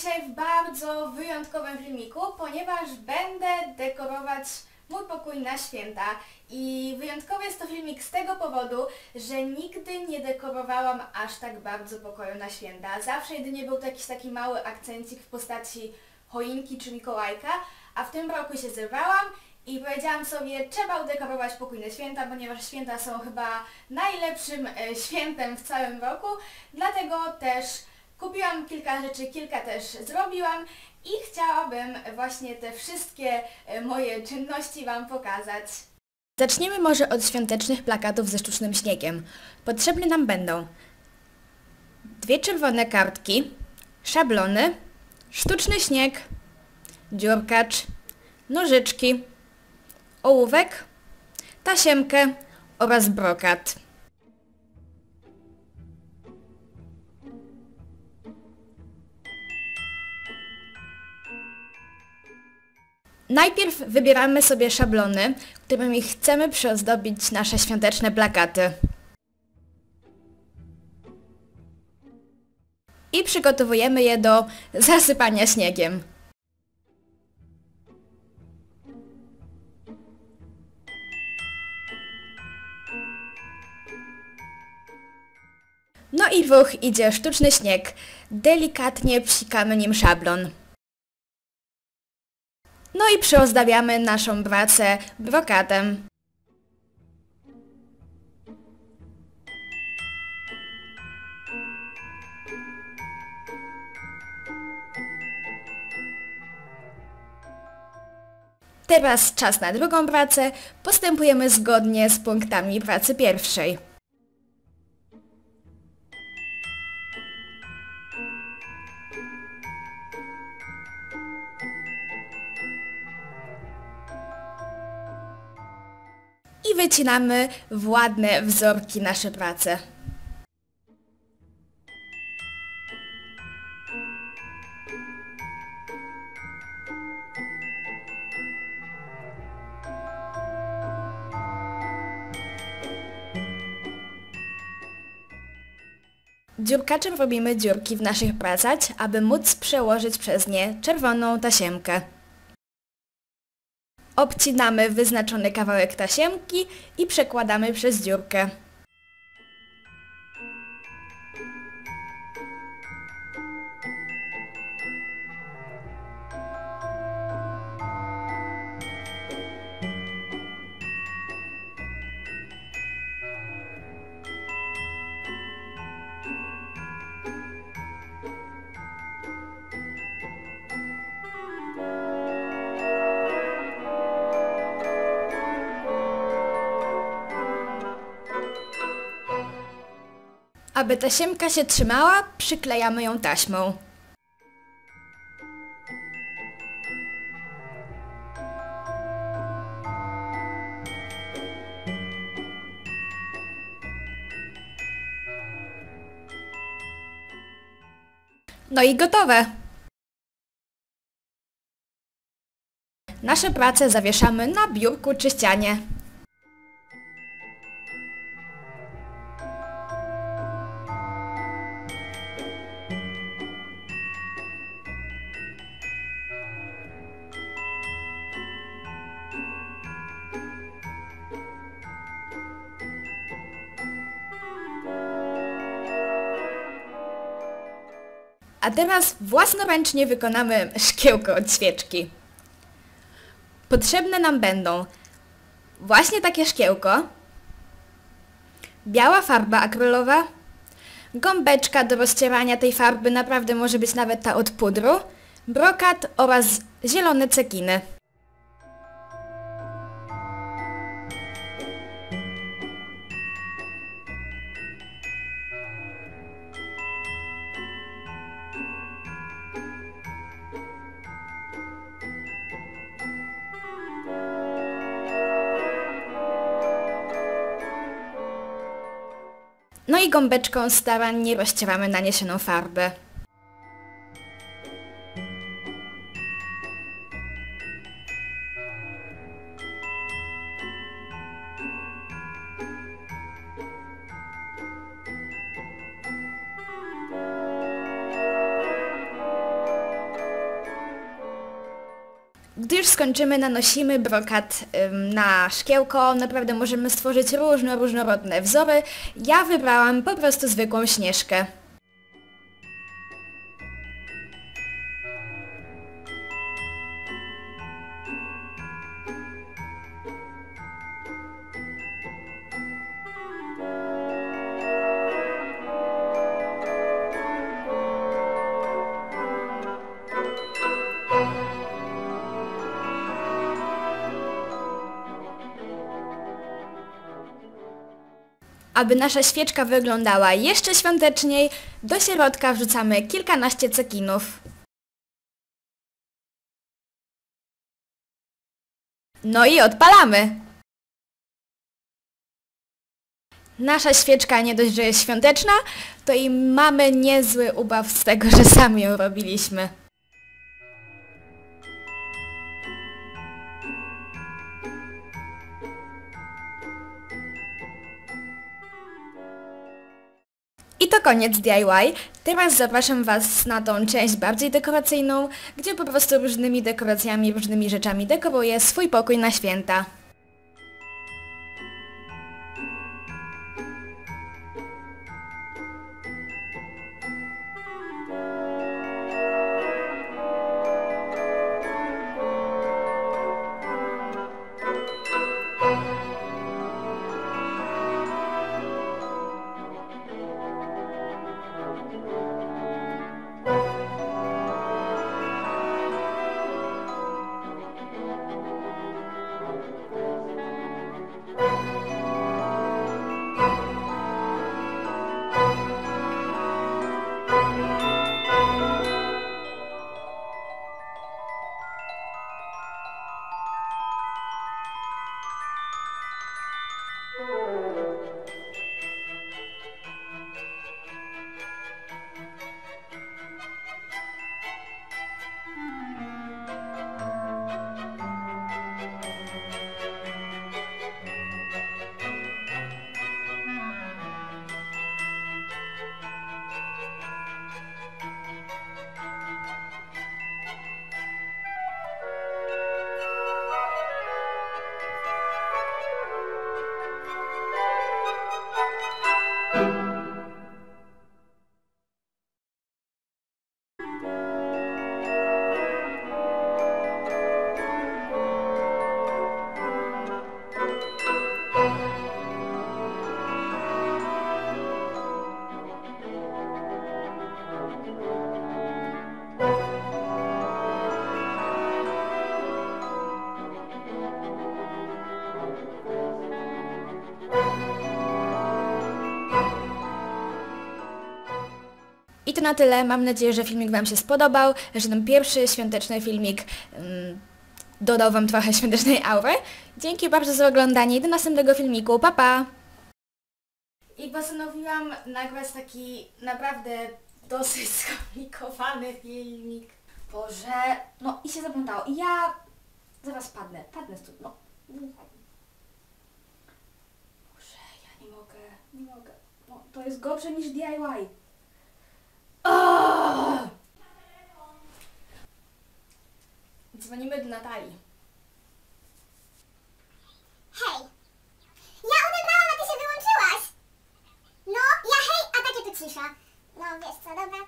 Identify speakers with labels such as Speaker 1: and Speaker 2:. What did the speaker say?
Speaker 1: dzisiaj w bardzo wyjątkowym filmiku, ponieważ będę dekorować mój pokój na święta. I wyjątkowy jest to filmik z tego powodu, że nigdy nie dekorowałam aż tak bardzo pokoju na święta. Zawsze jedynie był jakiś taki mały akcencik w postaci choinki czy Mikołajka, a w tym roku się zerwałam i powiedziałam sobie, trzeba udekorować pokój na święta, ponieważ święta są chyba najlepszym e, świętem w całym roku, dlatego też kupiłam kilka rzeczy, kilka też zrobiłam i chciałabym właśnie te wszystkie e, moje czynności Wam pokazać.
Speaker 2: Zaczniemy może od świątecznych plakatów ze sztucznym śniegiem. Potrzebne nam będą dwie czerwone kartki, szablony, sztuczny śnieg, dziurkacz, nożyczki, ołówek, tasiemkę oraz brokat. Najpierw wybieramy sobie szablony, którymi chcemy przyozdobić nasze świąteczne plakaty. I przygotowujemy je do zasypania śniegiem. No i w idzie sztuczny śnieg. Delikatnie psikamy nim szablon. No i przyozdabiamy naszą pracę brokatem. Teraz czas na drugą pracę. Postępujemy zgodnie z punktami pracy pierwszej. Wycinamy w ładne wzorki nasze prace. Dziurkaczem robimy dziurki w naszych pracach, aby móc przełożyć przez nie czerwoną tasiemkę. Obcinamy wyznaczony kawałek tasiemki i przekładamy przez dziurkę. Aby tasiemka się trzymała, przyklejamy ją taśmą. No i gotowe! Nasze prace zawieszamy na biurku czy ścianie. A teraz własnoręcznie wykonamy szkiełko od świeczki. Potrzebne nam będą właśnie takie szkiełko, biała farba akrylowa, gąbeczka do rozcierania tej farby, naprawdę może być nawet ta od pudru, brokat oraz zielone cekiny. No i gąbeczką starannie rozcieramy naniesioną farbę. Gdy już skończymy, nanosimy brokat ym, na szkiełko. Naprawdę możemy stworzyć różno, różnorodne wzory. Ja wybrałam po prostu zwykłą śnieżkę. Aby nasza świeczka wyglądała jeszcze świąteczniej, do środka wrzucamy kilkanaście cekinów. No i odpalamy! Nasza świeczka nie dość, że jest świąteczna, to i mamy niezły ubaw z tego, że sami ją robiliśmy. To koniec DIY. Teraz zapraszam Was na tą część bardziej dekoracyjną, gdzie po prostu różnymi dekoracjami, różnymi rzeczami dekoruję swój pokój na święta. I to na tyle. Mam nadzieję, że filmik Wam się spodobał, że ten pierwszy świąteczny filmik mm, dodał Wam trochę świątecznej aury. Dzięki bardzo za oglądanie i do następnego filmiku. Pa, pa!
Speaker 1: I postanowiłam nagrać taki naprawdę dosyć skomplikowany filmik. Boże, no i się zaplątało. I ja zaraz padnę, padnę stąd, no. Boże, ja nie mogę, nie mogę. No, to jest gorsze niż DIY. Dzwonimy do Natalii.
Speaker 3: Hej! Ja odebrałam, a ty się wyłączyłaś! No, ja hej, a takie tu cisza. No, wiesz co, dobra,